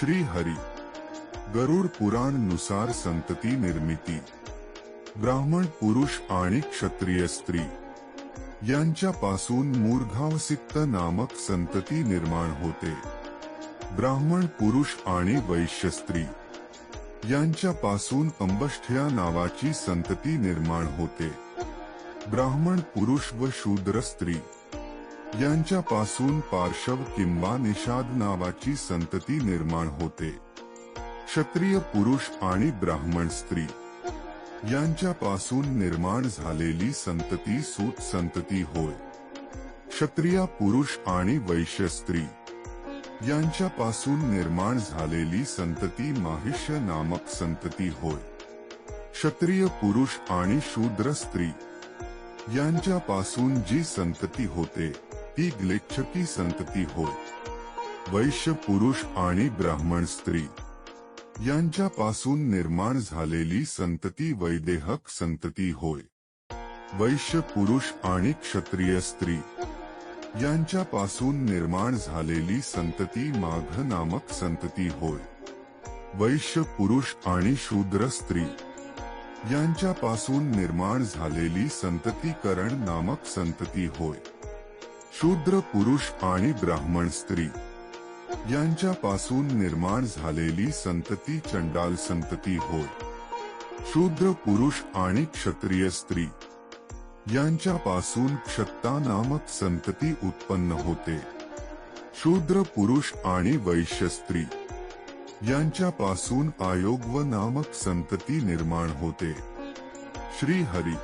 श्री हरी, गरुड पुराण नुसार संतती निर्मिती, ब्राह्मण पुरुष आणि क्षत्रिय स्त्री, यांच्यापासून मूर्घावसिक्त नामक संतती निर्माण होते. ब्राह्मण पुरुष आणि वैश्य स्त्री, यांच्यापासून अंबष्ठ्या नावाची संतती निर्माण होते. ब्राह्मण पुरुष व शूद्र स्त्री यांच्यापासून पार्शव किंवा निषाद नावाची संतती निर्माण होते. क्षत्रिय पुरुष आणि ब्राह्मण स्त्री. यांच्यापासून निर्माण झालेली संतती सूत संतती होय. क्षत्रिया पुरुष आणि वैश्य स्त्री. यांच्यापासून निर्माण झालेली संतती माहिष्य नामक संतती होय. क्षत्रिय पुरुष आणि शूद्र स्त्री. यांच्यापासून जी संतती होते ती ग्लेच्छकी संतती होय. वैश्य पुरुष आणि ब्राह्मण स्त्री. यांच्यापासून निर्माण झालेली संतती वैदेहक संतती होय. वैश्य पुरुष आणि क्षत्रिय स्त्री. यांच्यापासून निर्माण झालेली संतती माघ नामक संतती होय. वैश्य पुरुष आणि शूद्र स्त्री. यांच्यापासून निर्माण झालेली संततीकरण नामक संतती होय. शूद्र पुरुष आणि ब्राह्मण स्त्री. यांच्यापासून निर्माण झालेली संतती चंडाल संतती होय. शूद्र पुरुष आणि क्षत्रिय स्त्री. यांच्यापासून क्षत्ता नामक संतती उत्पन्न होते. शूद्र पुरुष आणि वैश्य स्त्री. यांच्यापासून आयोग व नामक संतती निर्माण होते. श्री हरी